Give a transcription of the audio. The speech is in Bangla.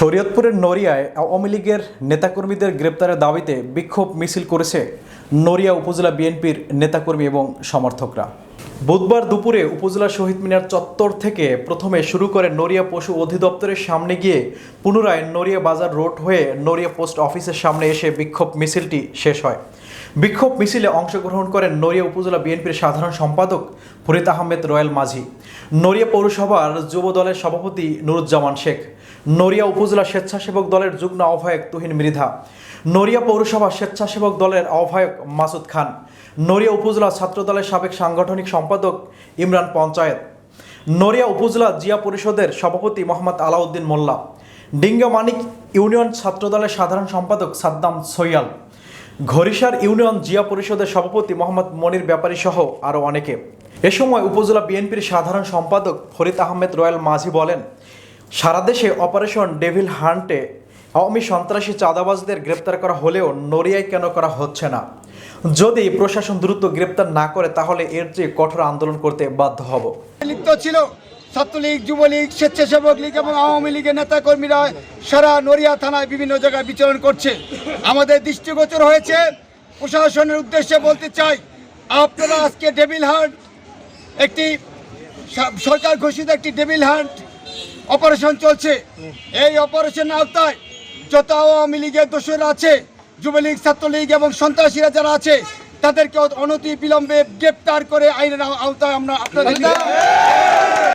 শরীয়তপুরের নড়িয়ায় আওয়ামী লীগের নেতাকর্মীদের গ্রেপ্তারের দাবিতে বিক্ষোভ মিছিল করেছে নড়িয়া উপজেলা বিএনপির নেতাকর্মী এবং সমর্থকরা। বুধবার দুপুরে উপজেলা শহীদ মিনার চত্বর থেকে প্রথমে শুরু করে নড়িয়া পশু অধিদপ্তরের সামনে গিয়ে পুনরায় নড়িয়া বাজার রোড হয়ে নড়িয়া পোস্ট অফিসের সামনে এসে বিক্ষোভ মিছিলটি শেষ হয়। বিক্ষোভ মিছিলে অংশগ্রহণ করেন নড়িয়া উপজেলা বিএনপির সাধারণ সম্পাদক ফরিদ আহমেদ রয়্যাল মাঝি, নড়িয়া পৌরসভার যুব দলের সভাপতি নুরুজ্জামান শেখ, নড়িয়া উপজেলা স্বেচ্ছাসেবক দলের যুগ্ম আহ্বায়ক তুহিন মৃধা, নড়িয়া পৌরসভা স্বেচ্ছাসেবক দলের আহ্বায়ক মাসুদ খান, নড়িয়া উপজেলা ছাত্র দলের সাবেক সাংগঠনিক সম্পাদক ইমরান পঞ্চায়েত, নড়িয়া উপজেলা জিয়া পরিষদের সভাপতি মোহাম্মদ আলাউদ্দিন মোল্লা, ডিঙ্গা মানিক ইউনিয়ন ছাত্রদলের সাধারণ সম্পাদক সাদ্দাম সৈয়াল। ঘরিসার ইউনিয়ন জিয়া পরিষদের সভাপতি মোহাম্মদ মনির ব্যাপারী সহ আরও অনেকে। এ সময় উপজেলা বিএনপির সাধারণ সম্পাদক ফরিদ আহমেদ রয়্যাল মাঝি বলেন, সারা দেশে অপারেশন ডেভিল হান্টে আওয়ামী সন্ত্রাসী চাঁদাবাজদের গ্রেপ্তার করা হলেও নড়িয়ায় কেন করা হচ্ছে না? যদি প্রশাসন দ্রুত গ্রেপ্তার না করে, তাহলে এর চেয়ে কঠোর আন্দোলন করতে বাধ্য হব। লিপ্ত ছিল। ছাত্রলীগ, যুবলীগ, স্বেচ্ছাসেবক লীগ এবং আওয়ামী লীগের নেতাকর্মীরা সারা নড়িয়া থানায় বিভিন্ন জায়গায় বিচরণ করছে। আমাদের দৃষ্টিগোচর হয়েছে, প্রশাসনের উদ্দেশ্যে বলতে চাই, আপনারা আজকে ডেভিল হান্ট একটি সরকার ঘোষিত একটি ডেভিল হান্ট অপারেশন চলছে। এই অপারেশনের আওতায় যত আওয়ামী লীগের দোষরা আছে, যুবলীগ, ছাত্রলীগ এবং সন্ত্রাসীরা যারা আছে, তাদেরকে অনতি বিলম্বে গ্রেপ্তার করে আইনের আওতায় আমরা আপনাদের